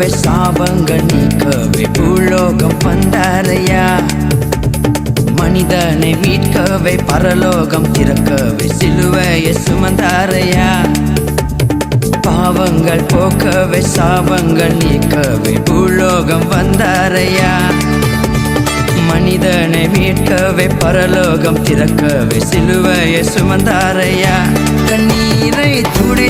பாவங்கள் நீக்கவே பூலோகம் வந்தாரையா மனிதனை மீட்கவே பரலோகம் திறக்கவே சிலுவையை சுமந்தாரையா பாவங்கள் போக்கவே சாபங்கள் நீக்கவே பூலோகம் வந்தாரையா மனிதனை மீட்கவே பரலோகம் திறக்கவே சிலுவையை சுமந்தாரையா கண்ணீரை துடை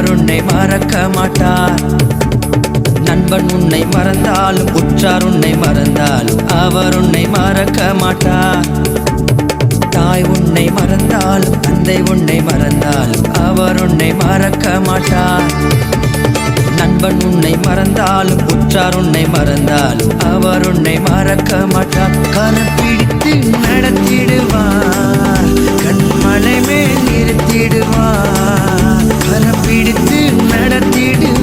உற்றார் உன்னை மறக்க மாட்டார். நண்பன் உன்னை மறந்தாலும் உற்றார் உன்னை மறந்தாலும் அவர் உன்னை மறக்க மாட்டார். தாய் உன்னை மறந்தாலும் தந்தை உன்னை மறந்தாலும் அவர் உன்னை மறக்க மாட்டார். நண்பன் உன்னை மறந்தாலும் உற்றார் உன்னை மறந்தாலும் அவர் உன்னை மறக்க மாட்டார். கரம் பிடித்து நடத்திடுவார் கண்மலை மேல் நிறுத்திடுவார். பிடித்து நடத்திடு.